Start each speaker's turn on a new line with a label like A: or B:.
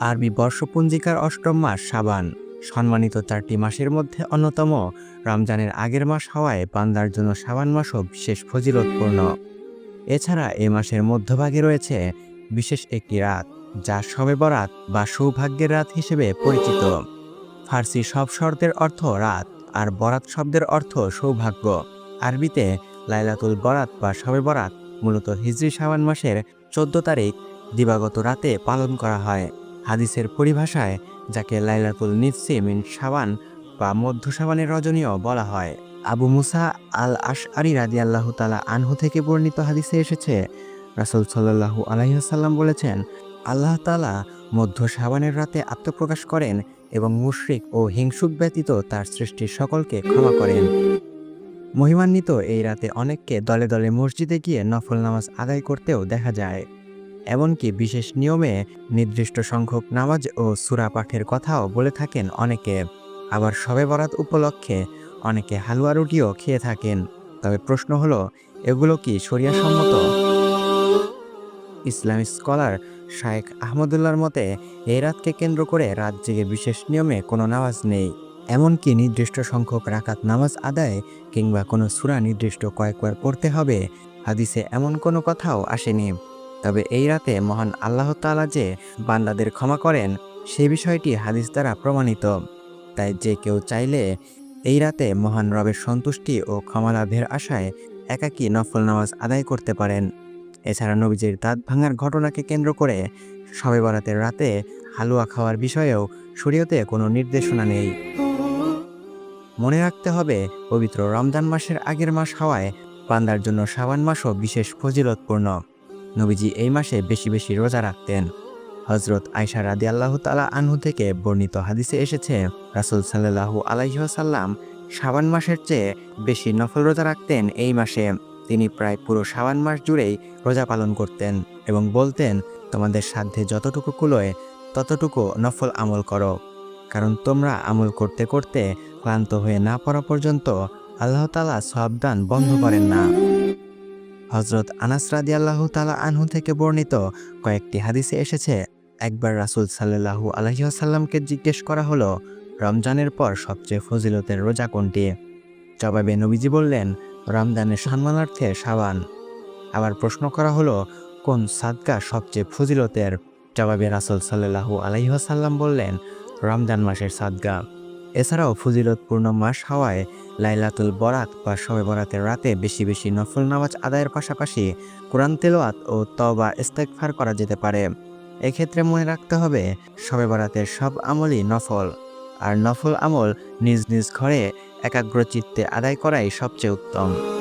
A: আরবি বর্ষপঞ্জিকার অষ্টম মাস সাবান। সম্মানিত চারটি মাসের মধ্যে অন্যতম, রমজানের আগের মাস হওয়ায় বান্দার জন্য সাবান মাসও বিশেষ ফজিলতপূর্ণ। এছাড়া এ মাসের মধ্যভাগে রয়েছে বিশেষ একটি রাত, যা শবে বরাত বা সৌভাগ্যের রাত হিসেবে পরিচিত। ফার্সি সব শব্দের অর্থ রাত, আর বরাত শব্দের অর্থ সৌভাগ্য। আরবিতে লাইলাতুল বরাত বা শবে বরাত, মূলত হিজরি সাবান মাসের চোদ্দ তারিখ দিবাগত রাতে পালন করা হয়। হাদিসের পরিভাষায়, যাকে লাইলাতুল নিফসি মিন শাবান বা মধ্য সাবানের রজনীয় বলা হয়। আবু মুসা আল আশ আরি রাদি আল্লাহ তালা আনহু থেকে বর্ণিত হাদিসে এসেছে, রাসুল সাল্লাহু আলাইসাল্লাম বলেছেন, আল্লাহ তালা মধ্য সাবানের রাতে আত্মপ্রকাশ করেন এবং মুশরিক ও হিংসুক ব্যতীত তার সৃষ্টির সকলকে ক্ষমা করেন। মহিমান্বিত এই রাতে অনেককে দলে দলে মসজিদে গিয়ে নফল নামাজ আদায় করতেও দেখা যায়। এমনকি বিশেষ নিয়মে নির্দিষ্ট সংখ্যক নামাজ ও সুরা পাঠের কথাও বলে থাকেন অনেকে। আবার শবে বরাত উপলক্ষে অনেকে হালুয়া রুটিও খেয়ে থাকেন। তবে প্রশ্ন হলো, এগুলো কি শরিয়াসম্মত? ইসলামিক স্কলার শায়েখ আহমদুল্লার মতে, এই রাতকে কেন্দ্র করে রাত জেগে বিশেষ নিয়মে কোনো নামাজ নেই। এমনকি নির্দিষ্ট সংখ্যক রাকাত নামাজ আদায় কিংবা কোনো সুরা নির্দিষ্ট কয়েকবার পড়তে হবে। হাদিসে এমন কোনো কথাও আসেনি। তবে এই রাতে মহান আল্লাহ তাআলা যে বান্দাদের ক্ষমা করেন, সে বিষয়টি হাদিস দ্বারা প্রমাণিত। তাই যে কেউ চাইলে এই রাতে মহান রবের সন্তুষ্টি ও ক্ষমা লাভের আশায় একাকী নফল নামাজ আদায় করতে পারেন। এছাড়া নবীজির দাঁত ভাঙার ঘটনাকে কেন্দ্র করে শবে বরাতের রাতে হালুয়া খাওয়ার বিষয়েও শরীয়তে কোনো নির্দেশনা নেই। মনে রাখতে হবে, পবিত্র রমজান মাসের আগের মাস হওয়ায় বান্দার জন্য সাবান মাসও বিশেষ ফজিলতপূর্ণ। নবীজি এই মাসে বেশি বেশি রোজা রাখতেন। হজরত আয়সা রাদি আল্লাহ তালা আনহু থেকে বর্ণিত হাদিসে এসেছে, রাসুল সাল্লাহু আলাইসাল্লাম শাবান মাসের চেয়ে বেশি নফল রোজা রাখতেন এই মাসে। তিনি প্রায় পুরো শাবান মাস জুড়েই রোজা পালন করতেন এবং বলতেন, তোমাদের সাধ্যে যতটুকু কুলোয়, ততটুকু নফল আমল করো। কারণ তোমরা আমল করতে করতে ক্লান্ত হয়ে না পড়া পর্যন্ত আল্লাহ তালা বন্ধ করেন না। হজরত আনাস রাদি আল্লাহ তালা আনহু থেকে বর্ণিত কয়েকটি হাদিসে এসেছে, একবার রাসুল সাল্লাহু আলহিহাসাল্লামকে জিজ্ঞেস করা হলো, রমজানের পর সবচেয়ে ফজিলতের রোজা কোনটি? জবাবে নবীজি বললেন, রমজানের সম্মানার্থে সাবান আবার প্রশ্ন করা হলো, কোন সাদকা সবচেয়ে ফজিলতের? জবাবে রাসুল সাল্লাহু আলহিহাসাল্লাম বললেন, রমজান মাসের সাদগা এছাড়াও ফজিলতপূর্ণ মাস হওয়ায় লাইলাতুল বরাত বা শবে বরাতের রাতে বেশি বেশি নফল নামাজ আদায়ের পাশাপাশি কোরআন তেলোয়াত ও তবা ইস্তেকফার করা যেতে পারে। এক্ষেত্রে মনে রাখতে হবে শবে বরাতের সব আমলই নফল, আর নফল আমল নিজ নিজ ঘরে একাগ্রচিত্তে আদায় করাই সবচেয়ে উত্তম।